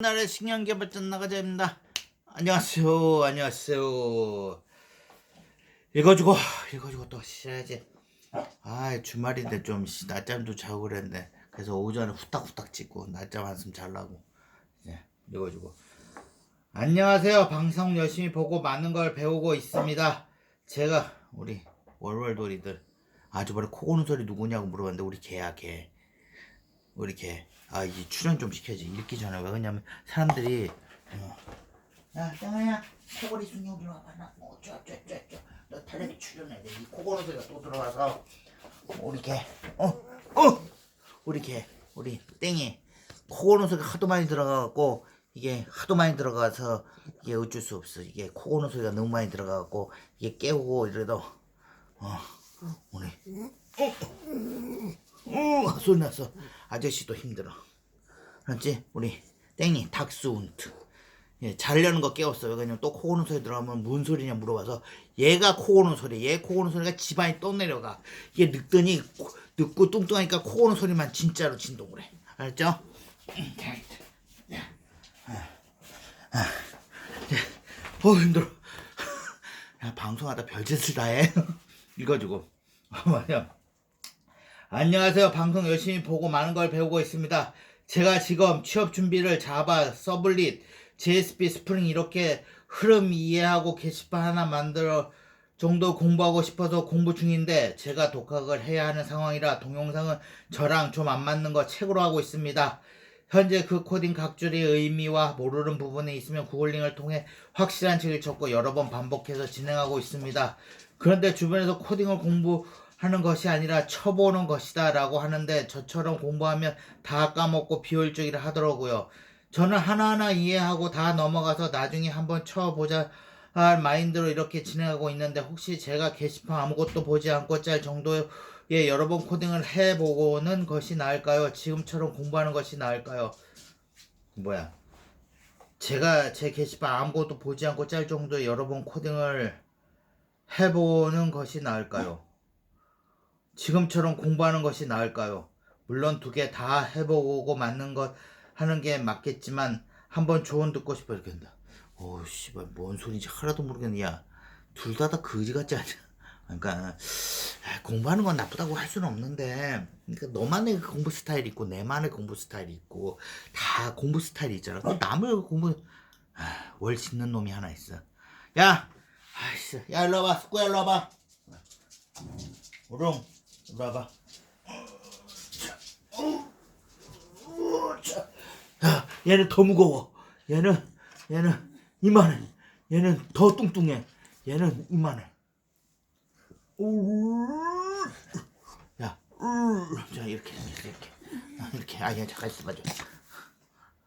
나라의 신경개발전 나가자입니다. 안녕하세요. 안녕하세요. 읽어주고 읽어주고 또 쉬어야지. 아 주말인데 좀 씨, 낮잠도 자고 그랬는데 그래서 오전에 후딱후딱 찍고 낮잠 한숨 잘라고 이제 읽어주고. 안녕하세요. 방송 열심히 보고 많은 걸 배우고 있습니다. 제가 우리 월월돌이들 아주 바로 코 고는 소리 누구냐고 물어봤는데 우리 개야 개. 우리 개. 아, 이 출연 좀 시켜야지. 읽기 전에. 왜 그러냐면, 사람들이, 어, 야, 짱아야, 코골이 좀 와봐. 나, 어, 쪼, 쪼, 쪼, 쪼. 너 텔레비 출연해야 돼. 이 코골이 소리가 또 들어와서, 우리 개, 어, 어! 우리 개, 우리 땡이. 코골이 소리가 하도 많이 들어가갖고, 이게 하도 많이 들어가서, 이게 어쩔 수 없어. 이게 코골이 소리가 너무 많이 들어가갖고, 이게 깨우고 이래도, 어, 우리, 어, 소리 났어. 아저씨도 힘들어. 알았지? 우리 땡이 닥스운트. 예, 자려는 거 깨웠어. 왜냐면 또 코 고는 소리 들어가면 뭔 소리냐 물어봐서 얘가 코 고는 소리, 얘 코 고는 소리가 집안이 또 내려가. 이게 늙더니 코- 늙고 뚱뚱하니까 코 고는 소리만 진짜로 진동을 해. 알았죠? 어 힘들어. 야 방송하다 별짓을 다 해. 읽어주고. 말이야. 안녕하세요. 방송 열심히 보고 많은 걸 배우고 있습니다. 제가 지금 취업 준비를 자바, 서블릿, JSP, 스프링 이렇게 흐름 이해하고 게시판 하나 만들어 정도 공부하고 싶어서 공부 중인데 제가 독학을 해야 하는 상황이라 동영상은 저랑 좀 안 맞는 거 책으로 하고 있습니다. 현재 그 코딩 각줄의 의미와 모르는 부분이 있으면 구글링을 통해 확실한 책을 적고 여러 번 반복해서 진행하고 있습니다. 그런데 주변에서 코딩을 공부 하는 것이 아니라 쳐보는 것이다 라고 하는데 저처럼 공부하면 다 까먹고 비효율적이라 하더라고요. 저는 하나하나 이해하고 다 넘어가서 나중에 한번 쳐보자 할 마인드로 이렇게 진행하고 있는데 혹시 제가 게시판 아무것도 보지 않고 짤 정도의 여러 번 코딩을 해보고는 것이 나을까요? 지금처럼 공부하는 것이 나을까요? 뭐야? 제가 제 게시판 아무것도 보지 않고 짤 정도의 여러 번 코딩을 해보는 것이 나을까요? 지금처럼 공부하는 것이 나을까요? 물론 두 개 다 해보고 맞는 것 하는 게 맞겠지만 한번 조언 듣고 싶어 이렇게 한다. 오 씨발 뭔 소리인지 하나도 모르겠네. 야둘 다 다 거지 같지 않냐? 그러니까 아, 공부하는 건 나쁘다고 할 수는 없는데 그러니까 너만의 그 공부 스타일이 있고 내만의 공부 스타일이 있고 다 공부 스타일이 있잖아. 그 남의 공부 아, 월 짖는 놈이 하나 있어. 야, 아이씨, 야 일로 와봐, 숙구야 일로 와봐. 우롱 와봐. 야, 얘는 더 무거워. 얘는 얘는 이만해. 얘는 더 뚱뚱해. 얘는 이만해. 야, 자 이렇게 이렇게 이렇게 아, 이렇게 아야 잠깐 있어봐 줘.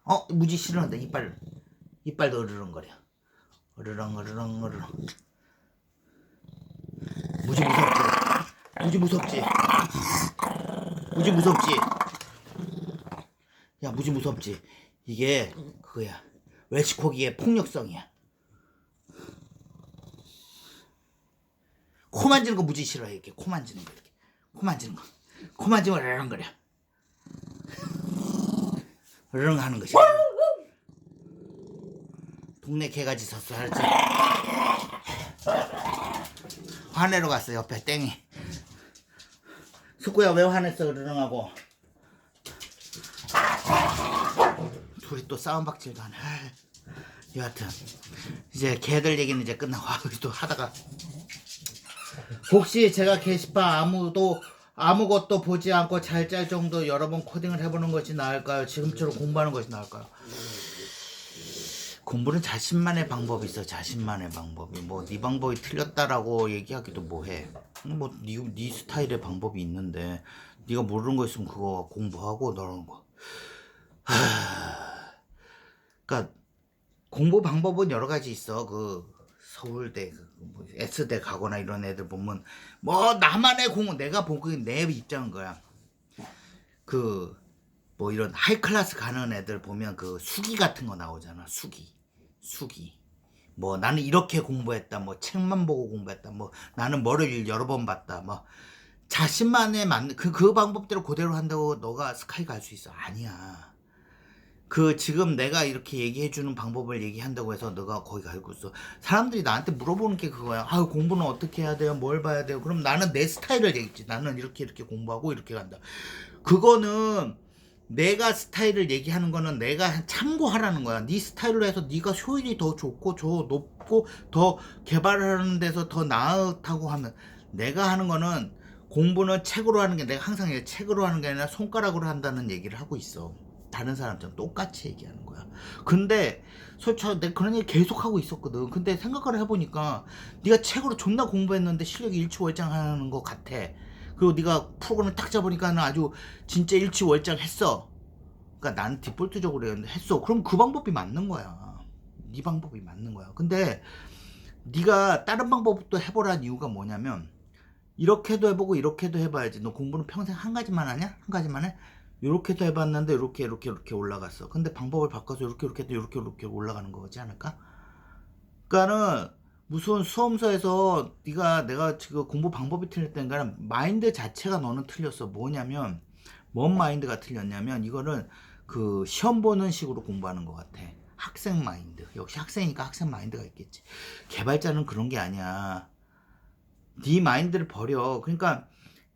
어 무지 싫어한다 이빨 이빨도 으르렁거려. 으르렁 으르렁 으르렁. 무지 무섭지. 무지 무섭지. 무지 무섭지. 야 무지 무섭지. 이게 그거야. 웰시코기의 폭력성이야. 코 만지는 거 무지 싫어해 이렇게 코 만지는 거 이렇게 코 만지는 거. 코 만지면 으르렁거려. 으르렁 하는 것이. 동네 개가지 섰어 알았지? 화내러 갔어 옆에 땡이. 숙구야 왜 화냈어 으르렁하고. 둘이 또 싸움박질도 하네. 아이, 여하튼 이제 개들 얘기는 이제 끝나고 또 하다가 혹시 제가 게시판 아무도 아무것도 보지 않고 잘 짤 정도 여러 번 코딩을 해보는 것이 나을까요? 지금처럼 공부하는 것이 나을까요? 공부는 자신만의 방법이 있어 자신만의 방법이 뭐 네 방법이 틀렸다라고 얘기하기도 뭐해 뭐네 네 스타일의 방법이 있는데 네가 모르는 거 있으면 그거 공부하고 너는 거 그러니까 공부 방법은 여러 가지 있어. 그 서울대, 그뭐 S대 가거나 이런 애들 보면 뭐 나만의 공부 내가 보기엔 내 입장인 거야. 그 뭐 이런 하이 클래스 가는 애들 보면 그 수기 같은 거 나오잖아. 수기, 수기. 뭐 나는 이렇게 공부했다. 뭐 책만 보고 공부했다. 뭐 나는 뭐를 여러 번 봤다. 뭐 자신만의 맞는 그 그 방법대로 그대로 한다고 너가 스카이 갈 수 있어? 아니야. 그 지금 내가 이렇게 얘기해 주는 방법을 얘기한다고 해서 너가 거기 가고 있어. 사람들이 나한테 물어보는 게 그거야. 아, 공부는 어떻게 해야 돼요? 뭘 봐야 돼요? 그럼 나는 내 스타일을 얘기했지. 나는 이렇게 이렇게 공부하고 이렇게 간다. 그거는 내가 스타일을 얘기하는 거는 내가 참고하라는 거야. 네 스타일로 해서 네가 효율이 더 좋고 더 높고 더 개발하는 데서 더 나았다고 하면 내가 하는 거는 공부는 책으로 하는 게 내가 항상 얘기해. 책으로 하는 게 아니라 손가락으로 한다는 얘기를 하고 있어. 다른 사람처럼 똑같이 얘기하는 거야. 근데 솔직히 내가 그런 얘기 계속 하고 있었거든. 근데 생각을 해보니까 네가 책으로 존나 공부했는데 실력이 일치월장하는 것 같아. 그리고 네가 프로그램을 딱 잡으니까 는 아주 진짜 일치월장 했어. 그러니까 나는 디폴트적으로 했어. 그럼 그 방법이 맞는 거야. 네 방법이 맞는 거야. 근데 네가 다른 방법도 해보라는 이유가 뭐냐면 이렇게도 해보고 이렇게도 해봐야지. 너 공부는 평생 한 가지만 하냐? 한 가지만 해? 이렇게도 해봤는데 이렇게 이렇게 이렇게 올라갔어. 근데 방법을 바꿔서 이렇게 이렇게 해도 이렇게 이렇게 올라가는 거지 않을까? 그러니까는 무슨 수험서에서 네가 내가 지금 공부 방법이 틀렸다니까 마인드 자체가 너는 틀렸어. 뭐냐면 뭔 마인드가 틀렸냐면 이거는 그 시험 보는 식으로 공부하는 것 같아. 학생 마인드. 역시 학생이니까 학생 마인드가 있겠지. 개발자는 그런 게 아니야. 네 마인드를 버려. 그러니까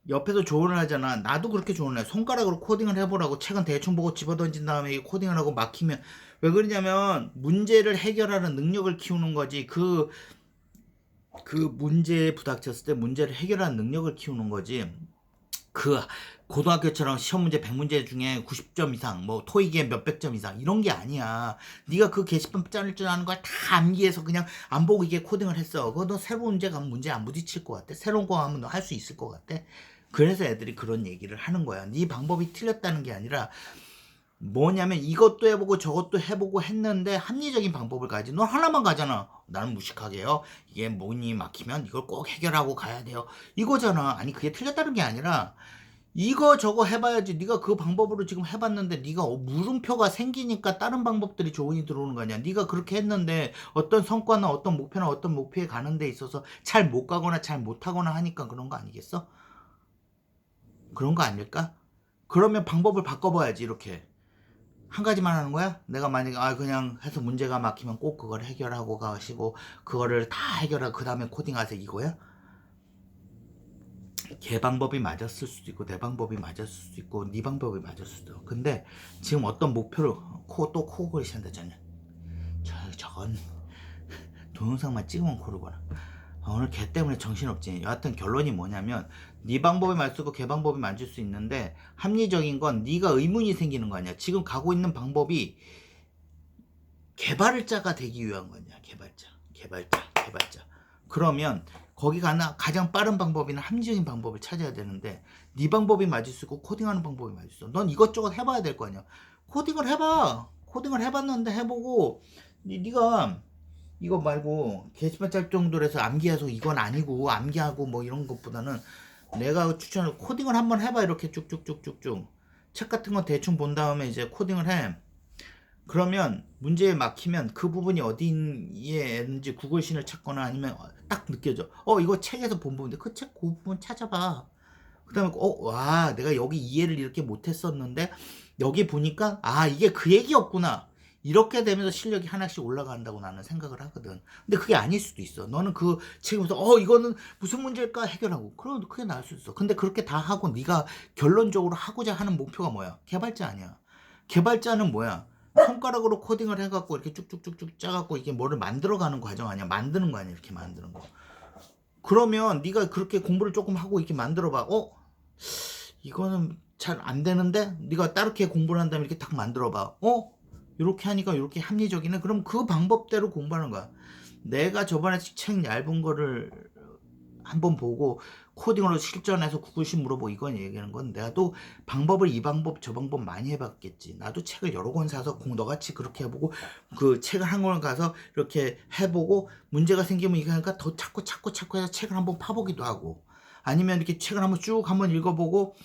옆에서 조언을 하잖아. 나도 그렇게 조언을 해. 손가락으로 코딩을 해보라고 책은 대충 보고 집어던진 다음에 이 코딩을 하고 막히면 왜 그러냐면 문제를 해결하는 능력을 키우는 거지. 그, 그 문제에 부닥쳤을 때 문제를 해결하는 능력을 키우는 거지. 그 고등학교처럼 시험 문제 100문제 중에 90점 이상, 뭐 토익에 몇백 점 이상 이런 게 아니야. 네가 그 게시판 짜낼 줄 아는 걸 다 암기해서 그냥 안 보고 이게 코딩을 했어. 그거 너 새로운 문제 가면 문제 안 부딪힐 것 같아. 새로운 거 하면 너 할 수 있을 것 같아. 그래서 애들이 그런 얘기를 하는 거야. 네 방법이 틀렸다는 게 아니라 뭐냐면 이것도 해보고 저것도 해보고 했는데 합리적인 방법을 가지. 너 하나만 가잖아. 나는 무식하게요. 이게 뭐니 막히면 이걸 꼭 해결하고 가야 돼요. 이거잖아. 아니 그게 틀렸다는 게 아니라 이거 저거 해봐야지. 네가 그 방법으로 지금 해봤는데 네가 어, 물음표가 생기니까 다른 방법들이 조언이 들어오는 거 아니야. 네가 그렇게 했는데 어떤 성과나 어떤 목표나 어떤 목표에 가는 데 있어서 잘 못 가거나 잘 못하거나 하니까 그런 거 아니겠어? 그런 거 아닐까? 그러면 방법을 바꿔봐야지 이렇게. 한 가지만 하는 거야? 내가 만약에 아 그냥 해서 문제가 막히면 꼭 그걸 해결하고 가시고 그거를 다 해결하고 그 다음에 코딩하세요. 이거야? 걔 방법이 맞았을 수도 있고 내 방법이 맞았을 수도 있고 네 방법이 맞았을 수도 있고. 근데 지금 어떤 목표를 코또코 고리신다잖아 저 저건 동영상만 찍으면 고르거나. 아, 오늘 걔 때문에 정신없지. 여하튼 결론이 뭐냐면 네 방법이 맞고 걔 방법이 맞을 수 있는데 합리적인 건 네가 의문이 생기는 거 아니야. 지금 가고 있는 방법이 개발자가 되기 위한 거냐. 개발자. 개발자. 개발자. 그러면 거기 가나 가장 빠른 방법이나 합리적인 방법을 찾아야 되는데 네 방법이 맞을 수 있고 코딩하는 방법이 맞을 수 있어. 넌 이것저것 해봐야 될 거 아니야. 코딩을 해봐. 코딩을 해봤는데 해보고 네, 네가 이거 말고 게시판 짤 정도로 해서 암기해서 이건 아니고 암기하고 뭐 이런 것보다는 내가 추천을 코딩을 한번 해봐. 이렇게 쭉쭉쭉쭉쭉. 책 같은 거 대충 본 다음에 이제 코딩을 해. 그러면 문제에 막히면 그 부분이 어디에 있는지 구글 신을 찾거나 아니면 딱 느껴져. 어 이거 책에서 본 부분인데 그 책 그 부분 찾아봐. 그 다음에 어와 내가 여기 이해를 이렇게 못했었는데 여기 보니까 아 이게 그 얘기였구나 이렇게 되면서 실력이 하나씩 올라간다고 나는 생각을 하거든. 근데 그게 아닐 수도 있어. 너는 그 책에서 어 이거는 무슨 문제일까 해결하고 그럼 그게 나을 수 있어. 근데 그렇게 다 하고 네가 결론적으로 하고자 하는 목표가 뭐야? 개발자 아니야. 개발자는 뭐야? 손가락으로 코딩을 해갖고 이렇게 쭉쭉쭉쭉 짜갖고 이게 뭐를 만들어가는 과정 아니야? 만드는 거 아니야? 이렇게 만드는 거. 그러면 네가 그렇게 공부를 조금 하고 이렇게 만들어봐. 어? 이거는 잘 안 되는데 네가 따르게 공부를 한 다음에 이렇게 딱 만들어봐. 어? 이렇게 하니까 이렇게 합리적이네. 그럼 그 방법대로 공부하는 거야. 내가 저번에 책 얇은 거를 한번 보고 코딩으로 실전해서 구글식 물어보고 이건 얘기하는 건 내가 또 방법을 이 방법 저 방법 많이 해봤겠지. 나도 책을 여러 권 사서 공 너같이 그렇게 해보고 그 책을 한 권 가서 이렇게 해보고 문제가 생기면 이거 하니까 더 찾고 찾고 찾고 해서 책을 한번 파보기도 하고 아니면 이렇게 책을 한번 쭉 한번 읽어보고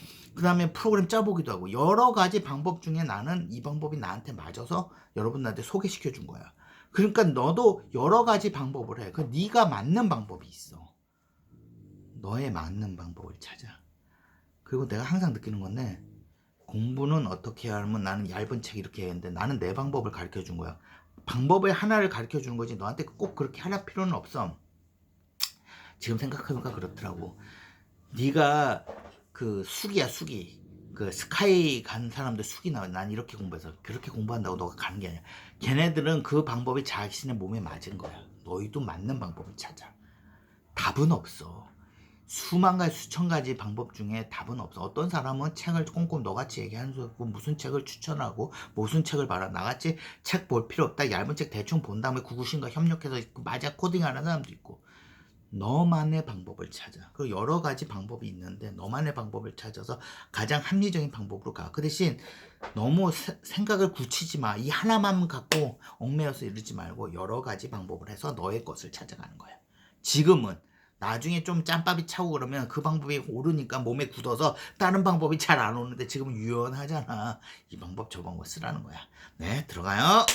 그 다음에 프로그램 짜보기도 하고 여러 가지 방법 중에 나는 이 방법이 나한테 맞아서 여러분들한테 소개시켜 준 거야. 그러니까 너도 여러 가지 방법을 해. 그 네가 맞는 방법이 있어. 너에 맞는 방법을 찾아. 그리고 내가 항상 느끼는 건데 공부는 어떻게 하면 나는 얇은 책 이렇게 하는데 나는 내 방법을 가르쳐 준 거야. 방법의 하나를 가르쳐 주는 거지 너한테 꼭 그렇게 하라 필요는 없어. 지금 생각해보니까 그렇더라고. 네가 그 숙이야 숙이. 그 스카이 간 사람들 숙이 나와. 난 이렇게 공부해서 그렇게 공부한다고 너가 가는 게 아니야. 걔네들은 그 방법이 자신의 몸에 맞은 거야. 너희도 맞는 방법을 찾아. 답은 없어. 수만 가지 수천 가지 방법 중에 답은 없어. 어떤 사람은 책을 꼼꼼 너같이 얘기하는 수 있고 무슨 책을 추천하고 무슨 책을 봐라. 나같이 책 볼 필요 없다. 얇은 책 대충 본 다음에 구구신과 협력해서 맞아 코딩하는 사람도 있고. 너만의 방법을 찾아. 그 여러 가지 방법이 있는데 너만의 방법을 찾아서 가장 합리적인 방법으로 가. 그 대신 너무 세- 생각을 굳히지 마. 이 하나만 갖고 얽매여서 이러지 말고 여러 가지 방법을 해서 너의 것을 찾아가는 거야. 지금은 나중에 좀 짬밥이 차고 그러면 그 방법이 오르니까 몸에 굳어서 다른 방법이 잘 안 오는데 지금 유연하잖아. 이 방법 저 방법 쓰라는 거야. 네, 들어가요.